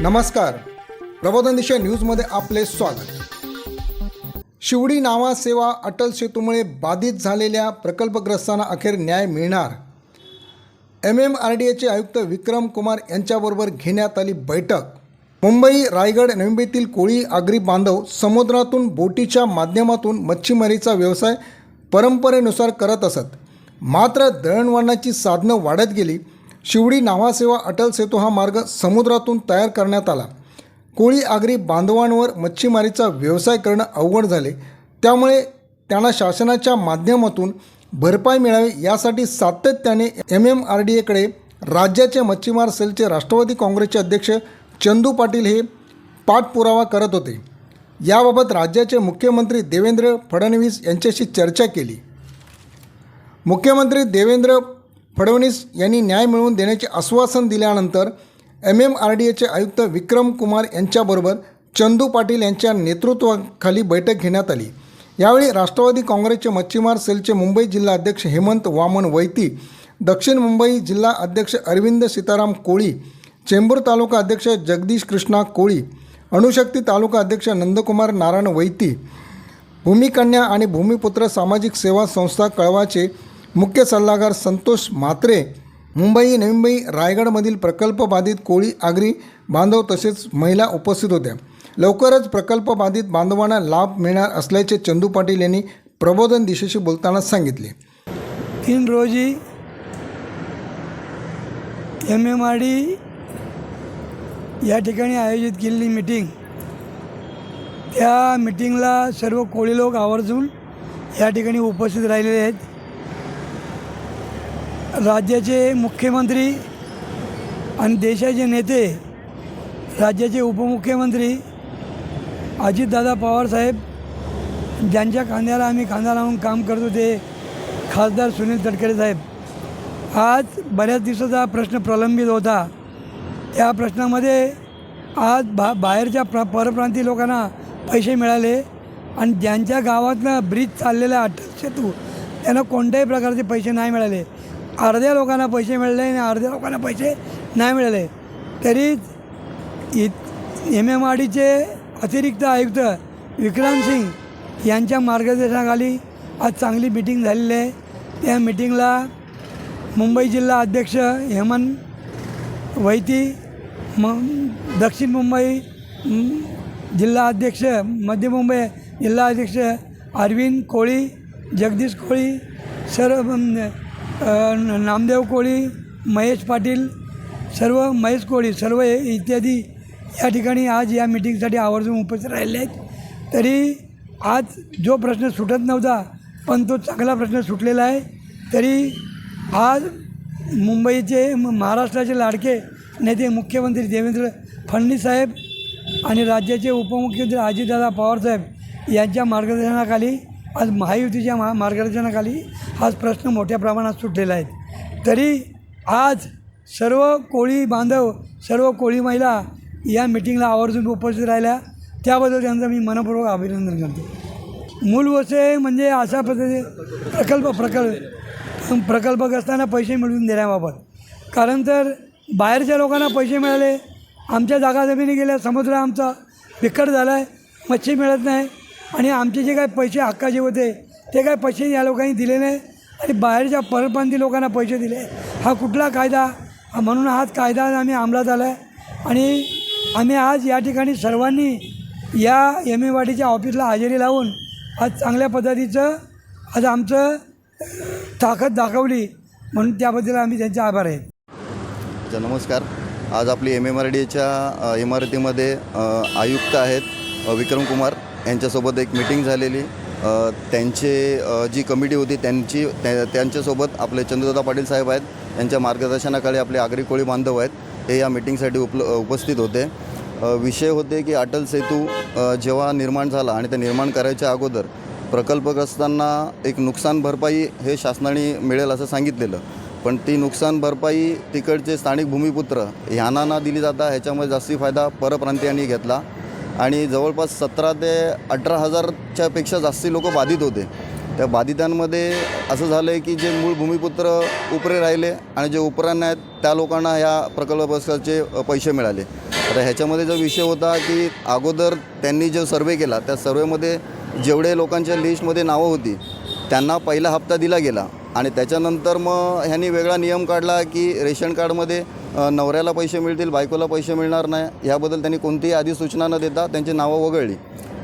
नमस्कार. प्रबोधन दिशा न्यूजमध्ये आपले स्वागत. शिवडी नावा सेवा अटल सेतूमुळे बाधित झालेल्या प्रकल्पग्रस्तांना अखेर न्याय मिळणार. एम एम आर डी एचे आयुक्त विक्रम कुमार यांच्याबरोबर घेण्यात आली बैठक. मुंबई रायगड नवी कोळी आगरी बांधव समुद्रातून बोटीच्या माध्यमातून मच्छीमारीचा व्यवसाय परंपरेनुसार करत असत. मात्र दळणवळणाची साधनं वाढत गेली. शिवडी नावासेवा अटल सेतू हा मार्ग समुद्रातून तयार करण्यात आला. कोळी आगरी बांधवांवर मच्छीमारीचा व्यवसाय करणं अवघड झाले. त्यामुळे त्यांना शासनाच्या माध्यमातून भरपाई मिळावी यासाठी सातत्याने एम एम आर डी एकडे राज्याचे मच्छीमार सेलचे राष्ट्रवादी काँग्रेसचे अध्यक्ष चंदू पाटील हे पाठपुरावा करत होते. याबाबत राज्याचे मुख्यमंत्री देवेंद्र फडणवीस यांच्याशी चर्चा केली. मुख्यमंत्री देवेंद्र फडणवीस यांनी न्याय मिळवून देण्याचे आश्वासन दिल्यानंतर एम एम आर डी एचे आयुक्त विक्रम कुमार यांच्याबरोबर चंदू पाटील यांच्या नेतृत्वाखाली बैठक घेण्यात आली. यावेळी राष्ट्रवादी काँग्रेसचे मच्छीमार सेलचे मुंबई जिल्हा अध्यक्ष हेमंत वामन वैती दक्षिण मुंबई जिल्हा अध्यक्ष अरविंद सीताराम कोळी चेंबूर तालुका अध्यक्ष जगदीश कृष्णा कोळी अणुशक्ती तालुका अध्यक्ष नंदकुमार नारायण वैती भूमिकन्या आणि भूमिपुत्र सामाजिक सेवा संस्था कळवाचे मुख्य सल्लागार संतोष म्हात्रे मुंबई नवी मुंबई रायगडमधील प्रकल्प बाधित कोळी आगरी बांधव तसेच महिला उपस्थित होत्या. लवकरच प्रकल्प बाधित बांधवांना लाभ मिळणार असल्याचे चंदू पाटील यांनी प्रबोधन दिशेशी बोलताना सांगितले. तीन रोजी एम एम आर डी या ठिकाणी आयोजित केलेली मिटिंग. त्या मिटिंगला सर्व कोळी लोक आवर्जून या ठिकाणी उपस्थित राहिलेले आहेत. राज्याचे मुख्यमंत्री आणि देशाचे नेते राज्याचे उपमुख्यमंत्री अजितदादा पवारसाहेब ज्यांच्या खांद्याला आम्ही खांदा लावून काम करतो ते खासदार सुनील तटकरे साहेब. आज बऱ्याच दिवसाचा प्रश्न प्रलंबित होता. त्या प्रश्नामध्ये आज बा बाहेरच्या प्र परप्रांतीय लोकांना पैसे मिळाले आणि ज्यांच्या गावातनं ब्रिज चाललेला अटल सेतू त्यांना कोणत्याही प्रकारचे पैसे नाही मिळाले. अर्ध्या लोकांना पैसे मिळाले आणि अर्ध्या लोकांना पैसे नाही मिळाले. तरीच इत एम एम आर डीचे अतिरिक्त आयुक्त विक्रांत सिंग यांच्या मार्गदर्शनाखाली आज चांगली मिटिंग झालेली आहे. त्या मिटिंगला मुंबई जिल्हा अध्यक्ष हेमंत वैती म दक्षिण मुंबई जिल्हा अध्यक्ष मध्य मुंबई जिल्हा अध्यक्ष अरविंद कोळी जगदीश कोळी सर्व नामदेव कोळी महेश पाटील सर्व महेश कोळी सर्व इत्यादी या ठिकाणी आज या मिटिंगसाठी आवर्जून उपस्थित राहिले आहेत. तरी आज जो प्रश्न सुटत नव्हता पण तो चांगला प्रश्न सुटलेला आहे. तरी आज मुंबईचे म- महाराष्ट्राचे लाडके नेते मुख्यमंत्री देवेंद्र फडणवीस साहेब आणि राज्याचे उपमुख्यमंत्री अजितदादा पवारसाहेब यांच्या मार्गदर्शनाखाली आज महायुतीच्या मा मार्गदर्शनाखाली आज प्रश्न मोठ्या प्रमाणात सुटलेला आहे. तरी आज सर्व कोळी बांधव सर्व कोळी महिला या मिटिंगला आवर्जून उपस्थित राहिल्या. त्याबद्दल त्यांचं मी मनपूर्वक अभिनंदन करतो. मूल म्हणजे अशा पद्धती प्रकल्प प्रकल्प प्रकल्पग्रस्तांना पैसे मिळवून देण्याबाबत. कारण तर बाहेरच्या लोकांना पैसे मिळाले. आमच्या जागा जमिनी गेल्या समुद्र आमचा बिकट झाला आहे मच्छी मिळत नाही. आणि आमचे जे काय पैसे हक्काचे होते ते काय पैसे या लोकांनी दिले नाही. आणि बाहेरच्या परप्रांती लोकांना पैसे दिले. हा कुठला कायदा? म्हणून हाच कायदा आम्ही अंमलात आला आहे आणि आम्ही आज या ठिकाणी सर्वांनी या एम ए वाटीच्या ऑफिसला हजेरी लावून आज चांगल्या पद्धतीचं आज आमचं ताकद दाखवली. म्हणून त्याबद्दल आम्ही त्यांचे आभार आहेत अच्छा नमस्कार. आज आपली एम एम आर डीच्या इमारतीमध्ये आयुक्त आहेत विक्रम कुमार. यांच्यासोबत एक मिटिंग झालेली. त्यांचे जी कमिटी होती त्यांची त्या त्यांच्यासोबत आपले चंद्रदादा पाटील साहेब आहेत यांच्या मार्गदर्शनाखाली आपले आगरी कोळी बांधव आहेत हे या मिटिंगसाठी उपल उपस्थित होते. विषय होते की अटल सेतू जेव्हा निर्माण झाला आणि ते निर्माण करायच्या अगोदर प्रकल्पग्रस्तांना एक नुकसान भरपाई हे शासनाने मिळेल असं सांगितलेलं. पण ती नुकसान भरपाई तिकडचे स्थानिक भूमिपुत्र ह्यांना दिली जाता ह्याच्यामुळे जास्ती फायदा परप्रांतीयांनी घेतला. आणि जवळपास सतरा ते अठरा हजारच्या पेक्षा जास्ती लोक बाधित होते. त्या बाधितांमध्ये असं झालं आहे की जे मूळ भूमिपुत्र उपरे राहिले आणि जे उपरांना आहेत त्या लोकांना ह्या प्रकल्पाचे पैसे मिळाले. आता ह्याच्यामध्ये जो विषय होता की अगोदर त्यांनी जो सर्वे केला त्या सर्वेमध्ये जेवढे लोकांच्या लिस्टमध्ये नावं होती त्यांना पहिला हप्ता दिला गेला. आणि त्याच्यानंतर मग ह्यांनी वेगळा नियम काढला की रेशन कार्डमध्ये नवऱ्याला पैसे मिळतील बायकोला पैसे मिळणार नाही ह्याबद्दल त्यांनी कोणतीही आधी सूचना न देता त्यांची नावं वगळली.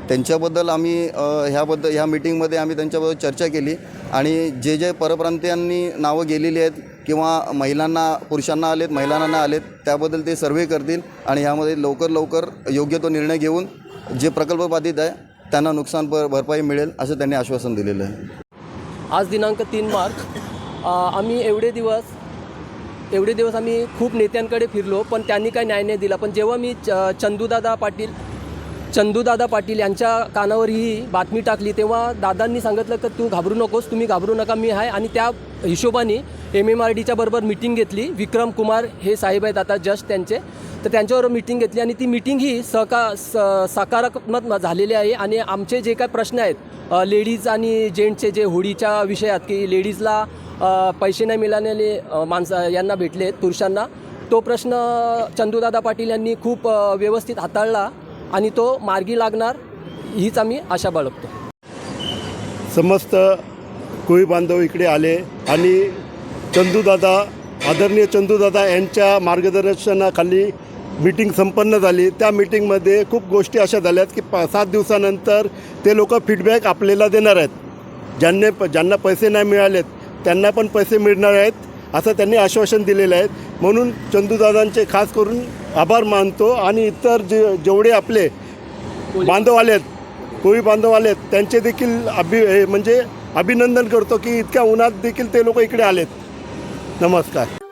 त्यांच्याबद्दल आम्ही ह्याबद्दल ह्या मिटिंगमध्ये आम्ही त्यांच्याबद्दल चर्चा केली आणि जे जे परप्रांतीयांनी नावं गेलेली आहेत किंवा महिलांना पुरुषांना आलेत महिलांना नाही आलेत त्याबद्दल ते सर्वे करतील आणि ह्यामध्ये लवकर लवकर योग्य तो निर्णय घेऊन जे प्रकल्प बाधित आहे त्यांना नुकसान भर भरपाई मिळेल असं त्यांनी आश्वासन दिलेलं आहे. आज दिनांक तीन मार्च. आम्ही एवढे दिवस एवढे दिवस आम्ही खूप नेत्यांकडे फिरलो पण त्यांनी काही न्याय नाही दिला. पण जेव्हा मी च चंदूदादा पाटील चंदूदादा पाटील यांच्या कानावर ही बातमी टाकली तेव्हा दादांनी सांगितलं की तू घाबरू नकोस तुम्ही घाबरू नका मी आहे. आणि त्या हिशोबाने एम एम आर डीच्या बरोबर मिटिंग घेतली. विक्रम कुमार हे साहेब आहेत आता जस्ट त्यांचे. तर त्यांच्याबरोबर मिटिंग घेतली आणि ती मिटिंग ही सहका स सकारात्मक झालेली आहे. आणि आमचे जे काय प्रश्न आहेत लेडीज आणि जेंट्सचे जे होळीच्या विषयात की लेडीजला पैसे नाही मिळालेले माणसं यांना भेटले पुरुषांना. तो प्रश्न चंदूदादा पाटील यांनी खूप व्यवस्थित हाताळला आणि तो मार्गी लागणार हीच आम्ही आशा बाळगतो. समस्त कोळी बांधव इकडे आले आणि चंदूदादा आदरणीय चंदूदादा यांच्या मार्गदर्शनाखाली मीटिंग संपन्न झाली. त्या मीटिंगमध्ये खूप गोष्टी अशा झाल्यात की पा सात दिवसानंतर ते लोक फीडबॅक आपल्याला देणार आहेत. ज्यांनी ज्यांना पैसे नाही मिळालेत त्यांना पण पैसे मिळणार आहेत असं त्यांनी आश्वासन दिलेलं आहे. म्हणून चंदूदादांचे खास करून आभार मानतो आणि इतर जे जेवढे आपले बांधव आले आहेत कोळी बांधव आले आहेत त्यांचे देखील अभि हे म्हणजे अभिनंदन करतो की इतक्या उन्हात देखील ते लोक इकडे आलेत. नमस्कार.